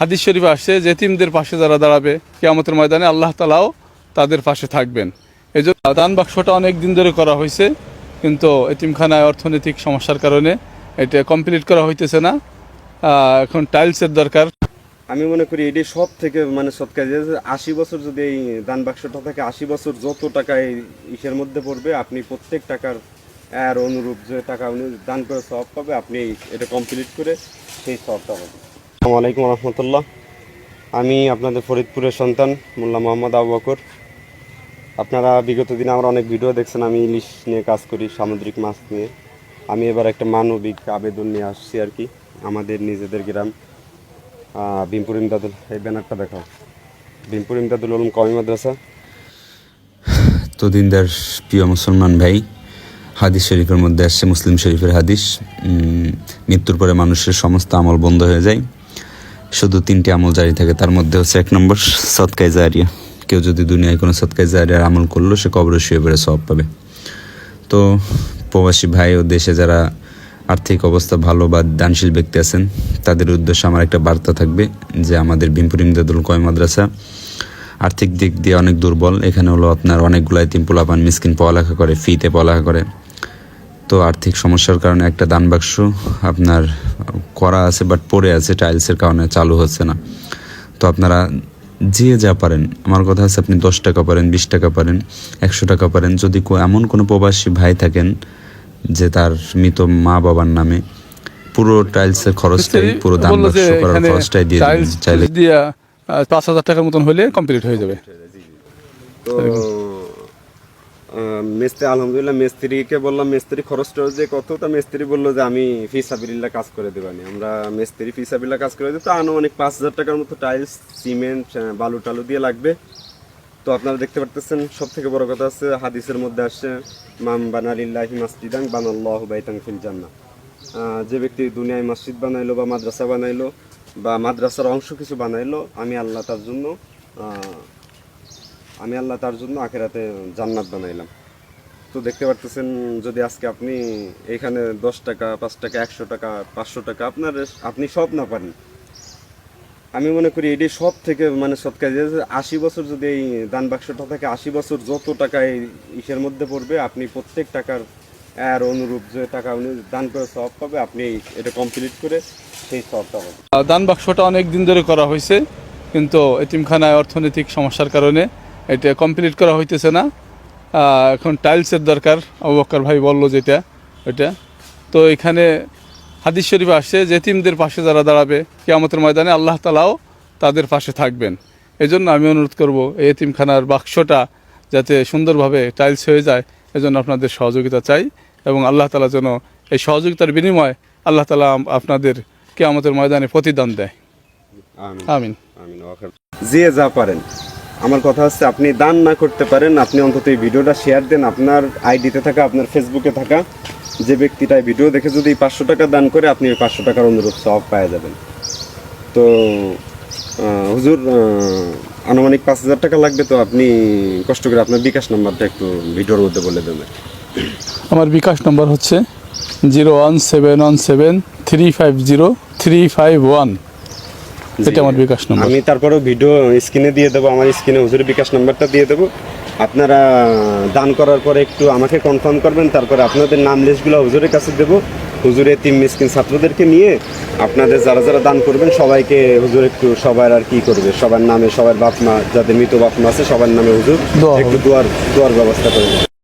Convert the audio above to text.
হাদিস শরীফ আসছে, যেতিমদের পাশে যারা দাঁড়াবে, কেয়ামতের ময়দানে আল্লাহ তালাও তাদের পাশে থাকবেন। এই জন্য দান বাক্সটা অনেক দিন ধরে করা হয়েছে, কিন্তু এতিমখানায় অর্থনৈতিক সমস্যার কারণে এটা কমপ্লিট করা হইতেছে না। এখন টাইলসের দরকার। আমি মনে করি এটি সব থেকে মানে সৎকার আশি বছর যদি এই দান বাক্সটা থাকে, আশি বছর যত টাকা এই ইসের মধ্যে পড়বে, আপনি প্রত্যেক টাকার এর অনুরূপ যে টাকা দান করে সব পাবে, আপনি এটা কমপ্লিট করে সেই সবটা পাবেন আসসালামু আলাইকুম রহমতুল্লাহ। আমি আপনাদের ফরিদপুরের সন্তান মোল্লা মোহাম্মদ আবু বকর। আপনারা বিগত দিনে আমার অনেক ভিডিও দেখছেন আমি ইলিশ নিয়ে কাজ করি সামুদ্রিক মাছ নিয়ে। আমি এবার একটা মানবিক আবেদন নিয়ে আসছি আর কি আমাদের নিজেদের গ্রাম। আহ, বিমপুর ইমদাদুল এই ব্যানারটা দেখাও। বিমপুর ইমদাদুল উলুম কমি মাদ্রাসা। তো দিনদার প্রিয় মুসলমান ভাই হাদিস শরীফের মধ্যে আসছে মুসলিম শরীফের হাদিস। মৃত্যুর পরে মানুষের সমস্ত আমল বন্ধ হয়ে যায়। শুধু তিনটি আমল জারি থাকে, তার মধ্যে হচ্ছে এক নম্বর সৎকায় জারিয়া। কেউ যদি দুনিয়ায় কোনো সৎকায় জারিয়ার আমল করল, সে কবরে শুয়ে পড়ে সব পাবে। তো প্রবাসী ভাই ও দেশে যারা আর্থিক অবস্থা ভালো বা দানশীল ব্যক্তি আছেন, তাদের উদ্দেশ্যে আমার একটা বার্তা থাকবে যে আমাদের বিমপুর ইমদাদুল কয় মাদ্রাসা আর্থিক দিক দিয়ে অনেক দুর্বল। এখানে হলো আপনার অনেকগুলো তিন পোলাপান মিসকিন পড়ালেখা করে, ফিতে পড়ালেখা করে। তো আর্থিক সমস্যার কারণে একটা দান বাক্স আপনার করা আছে বাট পড়ে আছে টাইলসের কারণে চালু হচ্ছে না। তো আপনারা যে যা পারেন আমার কথা আছে আপনি দশ টাকা পারেন বিশ টাকা পারেন একশো টাকা পারেন যদি এমন কোনো প্রবাসী ভাই থাকেন যে তার মৃত মা বাবার নামে পুরো টাইলসের খরচটাই পুরো দান বাক্স করার খরচটাই দিয়ে চাইলে পাঁচ হাজার টাকার মতন হলে কমপ্লিট হয়ে যাবে। তো মিস্ত্রি আলহামদুলিল্লাহ মিস্ত্রিকে বললাম মিস্ত্রি খরচটা যে কত? তা মিস্ত্রি বলল যে আমি ফিসাবিল্লা কাজ করে দেবানি। আমরা মিস্ত্রি ফিসাবিল্লা কাজ করে দিই তো আনুমানিক পাঁচ হাজার টাকার মতো টাইলস সিমেন্ট বালু টালু দিয়ে লাগবে। তো আপনারা দেখতে পারতেছেন সব থেকে বড় কথা আছে হাদিসের মধ্যে আসছে মাম বানালিল্লাহি মাসজিদাং বানাল্লাহু বাইতাং ফিল জান্নাহ। আহ, যে ব্যক্তি দুনিয়ায় মসজিদ বানাইলো বা মাদ্রাসা বানাইলো বা মাদ্রাসার অংশ কিছু বানাইলো আমি আল্লাহ তার জন্য আমি আল্লাহ তার জন্য আখেরাতে জান্নাত বানাইলাম। তো দেখতে পারতেছেন যদি আজকে আপনি এখানে দশ টাকা, পাঁচ টাকা, একশো টাকা, পাঁচশো টাকা আপনার আপনি সব না পারেন। আমি মনে করি এটি সব থেকে মানে সৎকার যে আশি বছর যদি এই দান বাক্সটা থাকে, আশি বছর যত টাকা এই ইসের মধ্যে পড়বে, আপনি প্রত্যেক টাকার এর অনুরূপ যে টাকা উনি দান করে সব পাবে, আপনি এটা কমপ্লিট করে সেই সবটা পাবেন। দান বাক্সটা অনেক দিন ধরে করা হয়েছে, কিন্তু এতিমখানায় অর্থনৈতিক সমস্যার কারণে এটা কমপ্লিট করা হইতেছে না। এখন টাইলসের দরকার অবকার ভাই বলল যেটা ওইটা তো এখানে হাদিস শরীফে আসছে যেতিমদের পাশে যারা দাঁড়াবে কেয়ামতের ময়দানে আল্লাহ তালাও তাদের পাশে থাকবেন। এই জন্য আমি অনুরোধ করব এই এতিমখানার বাক্সটা যাতে সুন্দরভাবে টাইলস হয়ে যায় এজন্য আপনাদের সহযোগিতা চাই এবং আল্লাহ তালা যেন এই সহযোগিতার বিনিময়ে আল্লাহ তালা আপনাদের কেয়ামতের ময়দানে প্রতিদান দেয়। আমিন। আমিন। আমিন যে যা পারেন। আমার কথা হচ্ছে আপনি দান না করতে পারেন, আপনি অন্তত এই ভিডিওটা শেয়ার দেন, আপনার আইডিতে থাকা, আপনার ফেসবুকে থাকা, যে ব্যক্তিটা ভিডিও দেখে যদি পাঁচশো টাকা দান করে, আপনি ওই পাঁচশো টাকার অনুরূপ সব পাওয়া যাবেন। তো হুজুর আনুমানিক পাঁচ হাজার টাকা লাগবে, তো আপনি কষ্ট করে আপনার বিকাশ নাম্বারটা একটু ভিডিওর মধ্যে বলে দেবেন। আমার বিকাশ নম্বর হচ্ছে zero one seven one seven three five zero three five one. এটা আমার বিকাশ নম্বর আমি তারপরেও ভিডিও স্ক্রিনে দিয়ে দেবো আমার স্ক্রিনে হুজুরের বিকাশ নাম্বারটা দিয়ে দেবো। আপনারা দান করার পরে একটু আমাকে কনফার্ম করবেন তারপরে আপনাদের নাম লিস্টগুলো হুজুরের কাছে দেবো। হুজুরে তিন মিসকিন ছাত্রদেরকে নিয়ে আপনাদের যারা যারা দান করবেন সবাইকে হুজুর একটু সবার আর কি করবে সবার নামে সবার বাপ মা যাদের মৃত বাপ মা আছে সবার নামে হুজুর একটু দোয়ার দোয়ার ব্যবস্থা করে দেবে।